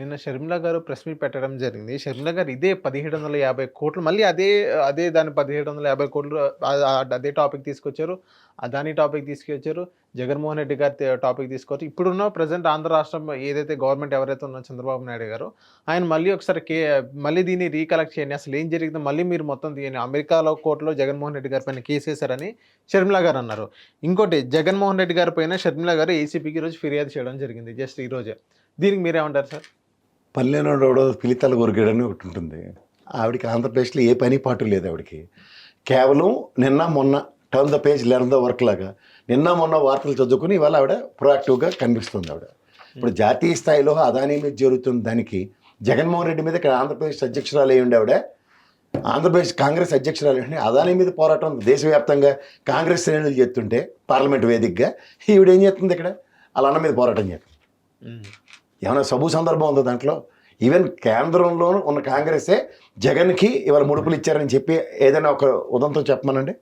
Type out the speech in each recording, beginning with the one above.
నిన్న షర్మిల గారు press meet పెట్టడం జరిగింది. షర్మిల గారు ఇదే పదిహేడు వందల యాభై కోట్లు మళ్ళీ అదే అదే దాని పదిహేడు వందల యాభై కోట్లు అదే టాపిక్ తీసుకొచ్చారు. అదాని టాపిక్ తీసుకొచ్చారు. జగన్మోహన్ రెడ్డి గారి టాపిక్ తీసుకొచ్చి ఇప్పుడున్న ప్రజెంట్ ఆంధ్ర రాష్ట్రం ఏదైతే గవర్నమెంట్ ఎవరైతే ఉన్నా చంద్రబాబు నాయుడు గారు ఆయన మళ్ళీ ఒకసారి కే మళ్ళీ దీన్ని రీకలెక్ట్ చేయండి. అసలు ఏం జరిగిందో మళ్ళీ మీరు మొత్తం తీయండి అమెరికాలో కోర్టులో జగన్మోహన్ రెడ్డి గారి పైన కేసు వేశారని షర్మిల గారు అన్నారు. ఇంకోటి జగన్మోహన్ రెడ్డి గారి పైన షర్మిల గారు ఏసీపీకి ఈరోజు ఫిర్యాదు చేయడం జరిగింది. జస్ట్ ఈరోజే దీనికి మీరేమంటారు సార్? పల్లెనోడు ఎవడో పిలితల కొరికాడని ఒకటి ఉంటుంది. ఆవిడకి ఆంధ్రప్రదేశ్లో ఏ పని పాటు లేదు ఆవిడకి. కేవలం నిన్న మొన్న turn the page learn the work లాగా నిన్న మొన్న వార్తలు చదువుకుని ఇవాళ ఆవిడ ప్రొయాక్టివ్గా కనిపిస్తుంది ఆవిడ. ఇప్పుడు జాతీయ స్థాయిలో అదానీ మీద జరుగుతున్న దానికి జగన్మోహన్ రెడ్డి మీద ఇక్కడ ఆంధ్రప్రదేశ్ అధ్యక్షురాలు అయి ఉండే ఆవిడ ఆంధ్రప్రదేశ్ కాంగ్రెస్ అధ్యక్షురాలు అంటే అదానీ మీద పోరాటం దేశవ్యాప్తంగా కాంగ్రెస్ శ్రేణులు చేస్తుంటే పార్లమెంట్ వేదికగా ఈవిడ ఏం చేస్తుంది ఇక్కడ? వాళ్ళ అన్న మీద పోరాటం చేస్తుంది. ఏమైనా సబు సందర్భం ఉందో దాంట్లో? ఈవెన్ కేంద్రంలో ఉన్న కాంగ్రెసే జగన్కి ఇవాళ ముడుపులు ఇచ్చారని చెప్పి ఏదైనా ఒక ఉదంతం చెప్పమనండి.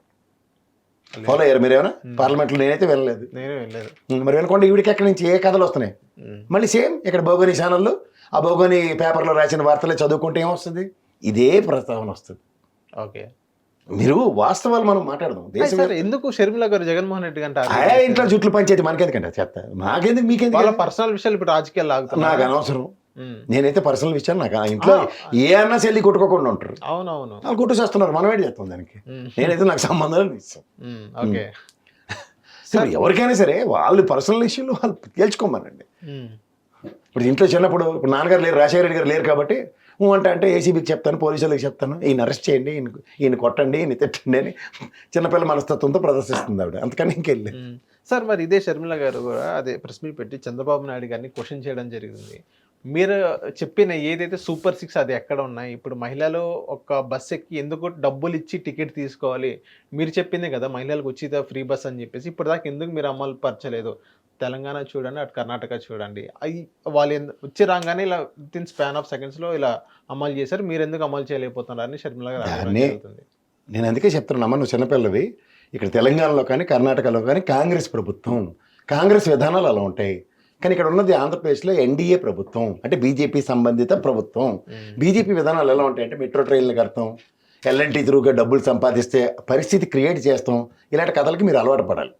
ఫాలో అయ్యారు మీరేమైనా పార్లమెంట్లో నేనైతే వెళ్ళలేదు మరి వినకుండా ఈవిడికి ఎక్కడి నుంచి ఏ కథలు వస్తున్నాయి? మళ్ళీ సేమ్ ఇక్కడ భౌగోని ఛానల్లో ఆ భౌగోని పేపర్లో రాసిన వార్తలే చదువుకుంటే ఏమొస్తుంది? ఇదే ప్రస్తావన వస్తుంది. ఓకే. మీరు వాస్తవాలు మనం మాట్లాడదాం. దేశం సార్ ఎందుకు షర్మిల గారు జగన్మోహన్ రెడ్డి ఆ ఇంట్లో జుట్లు పంచాయతీ మనకెందుకంటే చెప్తా. మాకెందుకు వాళ్ళ మీకెందుకు పర్సనల్ విషయాలు ఇప్పుడు రాజకీయాలు నాకు లాగుతున్నారు అనవసరం. నేనైతే పర్సనల్ విషయాలు నాకు ఇంట్లో ఏ అన్నా చెల్లి కొట్టుకోకుండా ఉంటారు. అవునవును. వాళ్ళు కొట్టుసేస్తున్నారు మనం ఏంటి చేస్తాం దానికి. నేనైతే నాకు సంబంధాలు ఓకే. ఇప్పుడు ఎవరికైనా సరే వాళ్ళు పర్సనల్ ఇష్యూలు వాళ్ళు తేల్చుకోమనండి ఉమ్, ఇప్పుడు ఇంట్లో చిన్నప్పుడు ఇప్పుడు నాన్నగారు లేరు రాజశేఖర రెడ్డి గారు లేరు కాబట్టి అంటే అంటే ఏసీబీకి చెప్తాను పోలీసులకు చెప్తాను ఈయన అరెస్ట్ చేయండి ఈయన ఈయన కొట్టండి ఈయన తిట్టండి అని చిన్నపిల్ల మనస్తత్వంతో ప్రదర్శిస్తుంది ఆవిడ. అందుకని ఇంకెళ్ళి సార్ మరి ఇదే షర్మిల గారు కూడా అదే ప్రెస్ మీట్ పెట్టి చంద్రబాబు నాయుడు గారిని క్వశ్చన్ చేయడం జరిగింది. మీరు చెప్పిన ఏదైతే సూపర్ సిక్స్ అది ఎక్కడ ఉన్నాయి? ఇప్పుడు మహిళలు ఒక బస్ ఎక్కి ఎందుకు డబ్బులు ఇచ్చి టికెట్ తీసుకోవాలి? మీరు చెప్పిందే కదా మహిళలకు ఉచిత ఫ్రీ బస్ అని చెప్పేసి ఇప్పుడు దాకా ఎందుకు మీరు అమలు పరచలేదు? తెలంగాణ చూడండి అటు కర్ణాటక చూడండి. అవి వాళ్ళు ఎందు- వచ్చి రాగానే ఇలా విత్ ఇన్ స్పాన్ ఆఫ్ సెకండ్స్లో ఇలా అమలు చేశారు. మీరు ఎందుకు అమలు చేయలేకపోతున్నారని షర్మిల గారు నేను అందుకే చెప్తున్నాను నువ్వు చిన్నపిల్లవి. ఇక్కడ తెలంగాణలో కానీ కర్ణాటకలో కానీ కాంగ్రెస్ ప్రభుత్వం కాంగ్రెస్ విధానాలు అలా ఉంటాయి. కానీ ఇక్కడ ఉన్నది ఆంధ్రప్రదేశ్లో ఎన్డీఏ ప్రభుత్వం అంటే బీజేపీ సంబంధిత ప్రభుత్వం. బీజేపీ విధానాలు ఎలా ఉంటాయంటే మెట్రో ట్రైన్లు కడతాం ఎల్ఎన్టీ త్రూగా డబ్బులు సంపాదిస్తే పరిస్థితి క్రియేట్ చేస్తాం. ఇలాంటి కథలకి మీరు అలవాటు పడాలి.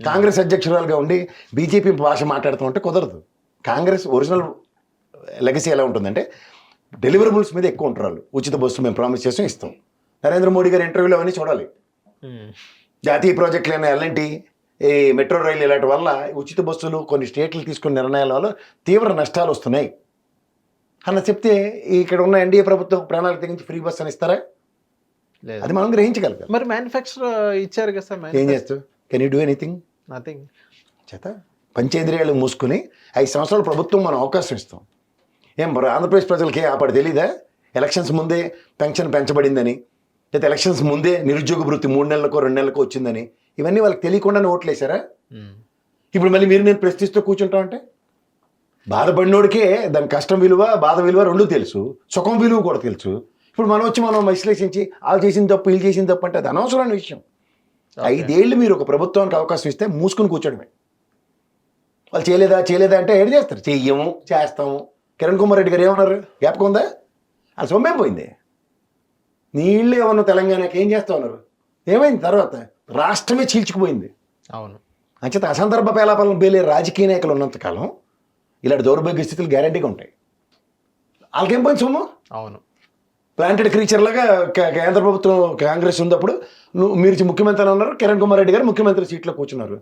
కాంగ్రెస్ అధ్యక్షురాలుగా ఉండి బీజేపీ భాష మాట్లాడుతూ ఉంటే కుదరదు. కాంగ్రెస్ ఒరిజినల్ లెగసీ ఎలా ఉంటుందంటే డెలివరబుల్స్ మీద ఎక్కువ ఉంటారు వాళ్ళు. ఉచిత బస్సు మేము ప్రామిస్ చేస్తాం ఇస్తాం. నరేంద్ర మోడీ గారి ఇంటర్వ్యూలో అవన్నీ చూడాలి. జాతీయ ప్రాజెక్టులైన ఎల్ఎన్టీ ఈ మెట్రో రైలు ఇలాంటి వల్ల ఉచిత బస్సులు కొన్ని స్టేట్లు తీసుకున్న నిర్ణయాల వల్ల తీవ్ర నష్టాలు వస్తున్నాయి. అన్న చెప్తే ఇక్కడ ఉన్న ఎన్డీఏ ప్రభుత్వం ప్రాణాలకు తెగించి ఫ్రీ బస్ అని ఇస్తారా? లేదు. అది మనం గ్రహించగలుగుతాం. మరి మ్యానుఫ్యాక్చర్ ఇచ్చారు కదా సార్ ఏం చేస్తావు can you do anything nothing చేత పంచేంద్రియాలు మూసుకుని ఐదు సంవత్సరాలు ప్రభుత్వం మనం అవకాశం ఇస్తాం. ఏం ఆంధ్రప్రదేశ్ ప్రజలకి అప్పటి తెలీదా? ఎలక్షన్స్ ముందే పెన్షన్ పెంచబడిందని లేదా ఎలక్షన్స్ ముందే నిరుద్యోగ వృత్తి మూడు నెలలకు రెండు నెలలకు వచ్చిందని ఇవన్నీ వాళ్ళకి తెలియకుండానే ఓట్లు వేసారా ఇప్పుడు మళ్ళీ మీరు నేను ప్రశ్నిస్తూ కూర్చుంటాం అంటే? బాధపడినోడికే దాని కష్టం విలువ బాధ విలువ రెండు తెలుసు. సుఖం విలువ కూడా తెలుసు. ఇప్పుడు మనం వచ్చి మనం విశ్లేషించి వాళ్ళు చేసిన తప్పు వీళ్ళు చేసిన తప్పు అంటే అది అనవసరమైన విషయం. ఐదేళ్ళు మీరు ఒక ప్రభుత్వానికి అవకాశం ఇస్తే మూసుకుని కూర్చోడమే. వాళ్ళు చేయలేదా చేయలేదా అంటే ఏడు చేస్తారు. చెయ్యము చేస్తాము. కిరణ్ కుమార్ రెడ్డి గారు ఏమన్నారు? జ్ఞాపకం ఉందా? అది సొమ్మేం పోయింది. నీళ్ళు ఏమన్నా తెలంగాణకి ఏం చేస్తా ఉన్నారు ఏమైంది తర్వాత? రాష్ట్రమే చీల్చుకుపోయింది. అవును. అంచేత అసందర్భ పేలాపాలను బేలే రాజకీయ నాయకులు ఉన్నంతకాలం ఇలాంటి దౌర్భాగ్య స్థితులు గ్యారంటీగా ఉంటాయి. వాళ్ళకేం పోయింది సొమ్ము? అవును. ప్లాంటెడ్ క్రీచర్ లాగా కేంద్ర ప్రభుత్వం కాంగ్రెస్ ఉన్నప్పుడు నువ్వు మీరు ముఖ్యమంత్రి ఉన్నారు కిరణ్ కుమార్ రెడ్డి గారు ముఖ్యమంత్రి సీట్లో కూర్చున్నారు.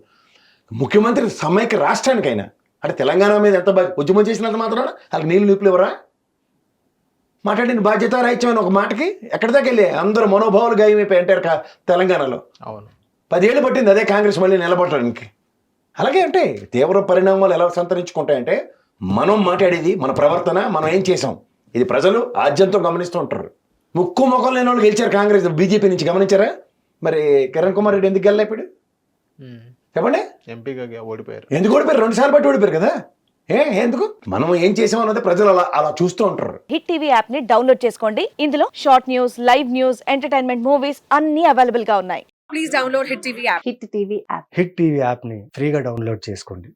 ముఖ్యమంత్రి సమైక్య రాష్ట్రానికైనా అంటే తెలంగాణ మీద ఎంత బాధ్యత ఉద్యమం చేసినంత మాత్రాన వాళ్ళకి నీళ్ళు నిప్పులు ఇవ్వరా? మాట్లాడిన బాధ్యత రాహిత్యం ఒక మాటకి ఎక్కడి దాకా వెళ్ళి? అందరూ మనోభావాలు గాయమైపోయి అంటారు కా- తెలంగాణలో. అవును. పదేళ్ళు పట్టింది అదే కాంగ్రెస్ మళ్ళీ నిలబడడానికి అలాగే అంటే తీవ్ర పరిణామాలు ఎలా సంతరించుకుంటాయంటే మనం మాట్లాడేది మన ప్రవర్తన మనం ఏం చేసాం? ఇది ప్రజలు ఆద్యంతో గమనిస్తూ ఉంటారు. ముక్కు ముఖం లేని వాళ్ళు గెలిచారు కాంగ్రెస్ బీజేపీ నుంచి గమనించారా? మరి కిరణ్ కుమార్ రెడ్డి ఎందుకు గెలలేపాడు ఉమ్. చెప్పండి. ఎంపీగా ఓడిపోయారు. ఎందుకు ఓడిపోయారు? రెండు సార్లు బట్టి ఓడిపోయారు కదా? ఏ ఎందుకు? మనం ఏం చేసాం అన్నది ప్రజలు అలా అలా చూస్తూ ఉంటారు. హిట్ టీవీ యాప్ని డౌన్లోడ్ చేసుకోండి. ఇందులో short news live news entertainment movies అన్ని అవైలబుల్గా ఉన్నాయి. Please download Hit TV app. Hit TV app Hit TV యాప్ని ఫ్రీగా డౌన్లోడ్ చేసుకోండి.